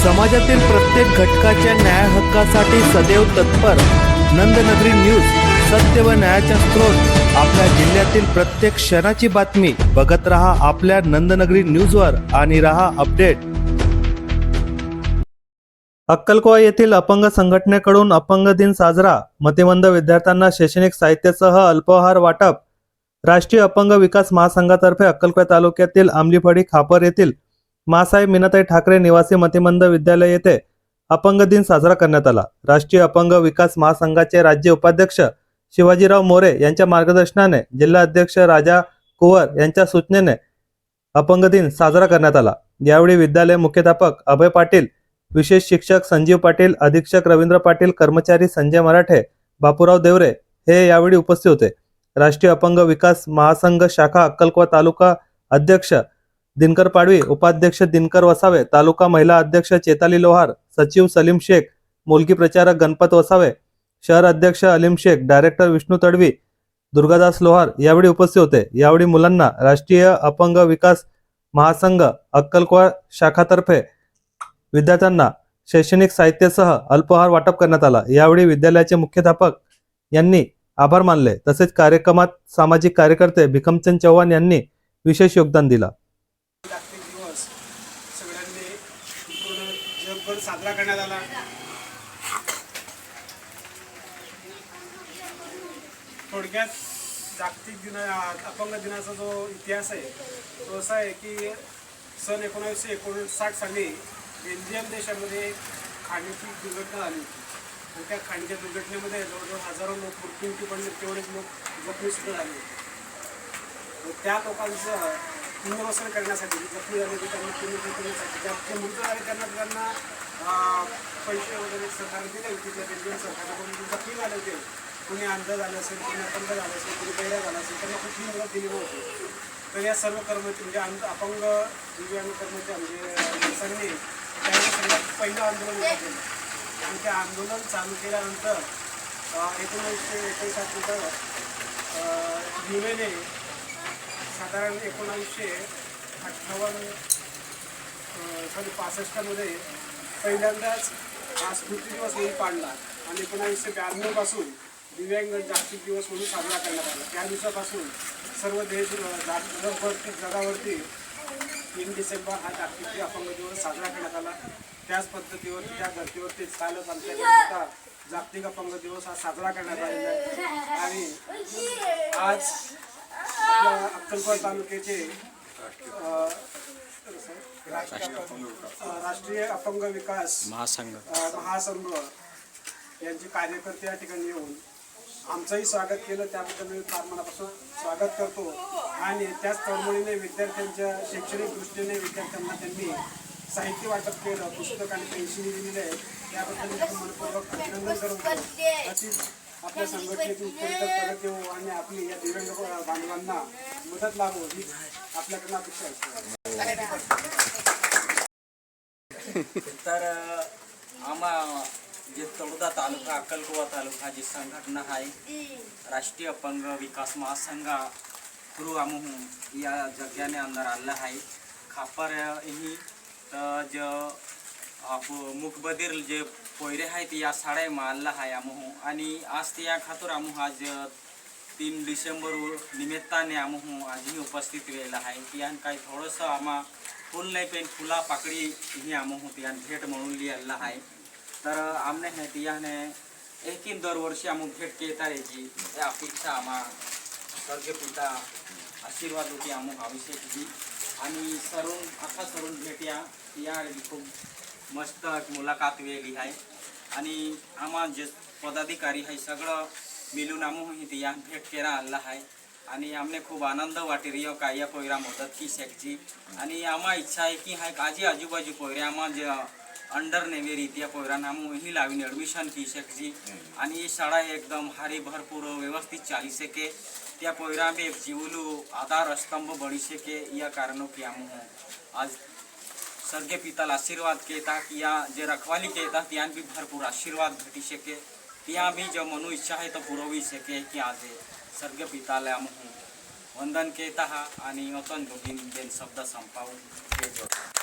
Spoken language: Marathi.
समाजातील प्रत्येक घटकाच्या न्याय हक्कासाठी सदैव तत्पर. नंदनगरी न्यूज सत्य व न्यायाचा स्रोत. आपल्या जिल्ह्यातील प्रत्येक क्षणाची बातमी. बघत रहा आपल्या नंदनगरी न्यूजवर आणि रहा अपडेट. अक्कलकोवा येथील अपंग संघटनेकडून अपंग दिन साजरा. मतिमंद विद्यार्थ्यांना शैक्षणिक साहित्यासह अल्पाहार वाटप. राष्ट्रीय अपंग विकास महासंघातर्फे अक्कलकोवा तालुक्यातील आमलीफळी खापर येथील मासाहेब मीनाताई ठाकरे निवासी मतिमंद विद्यालय येथे अपंग दिन साजरा करण्यात आला. राष्ट्रीय अपंग विकास महासंघाचे राज्य उपाध्यक्ष शिवाजीराव मोरे यांच्या मार्गदर्शनाने जिल्हा अध्यक्ष राजा कुवर यांच्या सूचनेने अपंग दिन साजरा करण्यात आला. यावेळी विद्यालय मुख्याध्यापक अभय पाटील विशेष शिक्षक संजीव पाटील अधीक्षक रवींद्र पाटील कर्मचारी संजय मराठे बापूराव देवरे हे यावेळी उपस्थित होते. राष्ट्रीय अपंग विकास महासंघ शाखा अक्कलकोवा तालुका अध्यक्ष दिनकर पाडवी उपाध्यक्ष दिनकर वसावे तालुका महिला अध्यक्ष चेताली लोहार सचिव सलीम शेख मुलगी प्रचारक गणपत वसावे शहर अध्यक्ष अलीम शेख डायरेक्टर विष्णू तडवी दुर्गादास लोहार यावेळी उपस्थित होते. यावेळी मुलांना राष्ट्रीय अपंग विकास महासंघ अक्कलकोवा शाखातर्फे विद्यार्थ्यांना शैक्षणिक साहित्यासह अल्पहार वाटप करण्यात आला. यावेळी विद्यालयाचे मुख्याध्यापक यांनी आभार मानले. तसेच कार्यक्रमात सामाजिक कार्यकर्ते भिकमचंद चव्हाण यांनी विशेष योगदान दिला जागतिक दिवस सगळ्यांनी पूर्ण जगभर साजरा करण्यात आला. थोडक्यात जागतिक दिना अपंग दिनाचा जो इतिहास आहे तो असा आहे की सन एकोणावीसशे एकोणसाठ साली बेल्जियम देशामध्ये एक खाणीची दुर्घटना झाली होती. आणि त्या खाणीच्या दुर्घटनेमध्ये जवळजवळ हजारो लोक मृत्युमुखी पडले तेवढेच लोक जखमी सुद्धा झाले होते. त्या लोकांचं पुनर्वसन करण्यासाठी जखमी झाले होते त्यांना पुनर्वसन करण्यासाठी त्या मृत्यू झाले त्यांना त्यांना पैसे वगैरे सरकारने दिले होते त्या रेल्वे सरकारकडून तुमचा फी झाले होते. कोणी अंध झालं असेल कोणी अपंग झालं असेल कोणी बैऱ्या झाला असेल त्यांना कुठली मदत दिली होते. तर या सर्व म्हणजे कर्मचारी म्हणजे अंध अपंग दिव्यांग कर्मचारी म्हणजे माणसांनी त्यावेळेस सगळ्यात पहिलं आंदोलन केलं. आणि ते आंदोलन चालू केल्यानंतर एकोणीसशे एकोणसाठ नंतर युएने साधारण एकोणावीसशे अठ्ठावन्न सॉरी पासष्टमध्ये पहिल्यांदाच हा स्मृती दिवस म्हणून पाडला आणि एकोणावीसशे ब्याण्णवपासून दिव्यांग जागतिक दिवस म्हणून साजरा करण्यात आला. त्या दिवसापासून सर्व देश जगभरती जगावरती तीन डिसेंबर हा जागतिक अपंग दिवस साजरा करण्यात आला. त्याच पद्धतीवर त्या धर्तीवरती चालत आमच्याकडे जागतिक अपंग दिवस हा साजरा करण्यात आलेला आहे. आणि आज आपल्या अक्कलकोट तालुक्याचे राष्ट्रीय अपंग- विकास महासंघ. महासंघ यांचे कार्यकर्ते या ठिकाणी येऊन आमचंही स्वागत केलं. त्याबद्दल मी फार मनापासून स्वागत करतो. आणि त्याच तळमळीने विद्यार्थ्यांच्या शैक्षणिक दृष्टीने विद्यार्थ्यांना त्यांनी साहित्य वाटप केलं पुस्तक आणि पेन्शिली दिलेले आहे त्याबद्दल मी मनपूर्वक अभिनंदन करतो अशीच आपल्या संघटनेची उत्तरोत्तर प्रगती हो आणि आपली या दिव्यांग बांधवांना मदत लाभो हीच आपल्याकडनं अपेक्षा असते तर आम्हा जे तळोदा तालुका अक्कलकोवा तालुका जी संघटना आहे राष्ट्रीय अपंग विकास महासंघा थ्रू आम्ही या जग्याने अंदर आला आहे. खापर ही ज आप मुखबधीर जे पोयरे आहेत या साड्या मारला आहे आम्ही आणि आज ते या खातूर आम्ही आज तीन डिसेंबर निमित्ताने आम्ही आजही उपस्थित वेळेला आहे. तियान काही थोडंसं आम्हा फुल नाही पेन फुला पाकडी ही आम्ही तियान भेट म्हणून लिहिलेला आहे. तर आमने हे तियाने एकीन दरवर्षी आम्ही भेट घेता यायची या अपेक्षा आम्हा स्वर्गीय पिता आशीर्वाद होती आम्ही अभिषेकची आणि सरून आता सरून भेट या खूप मस्त मुलाखत वेगळी आहे. आणि आम्हा जे पदाधिकारी आहे सगळं मिळून आम्ही इथे या भेट केला आला आहे आणि आमने खूप आनंद वाटे रियो का या पोयरा मदत की शेकची आणि आम्हा इच्छा आहे की हा आजी आजूबाजू पोयरे आम्हा जे अंडर नेवेरी त्या पोयरांना आम्ही ही लावीन ॲडमिशन की शेकची आणि ही शाळा एकदम हारी भरपूर व्यवस्थित चाली सके त्या पोयरा में जीवलू आधार स्तंभ बनी सके या कारणों की आम्ही आज सर्गे पिताला आशीर्वाद केता किया जे रखवाली केता तियान भी भरपूर आशीर्वाद भेटी सके तिया भी जो मनु इच्छा आहे तो पुरवी सके की आज सर्गे पिताला आम्ही वंदन केता हा आणि वतन दोघीन बेन शब्द संपावून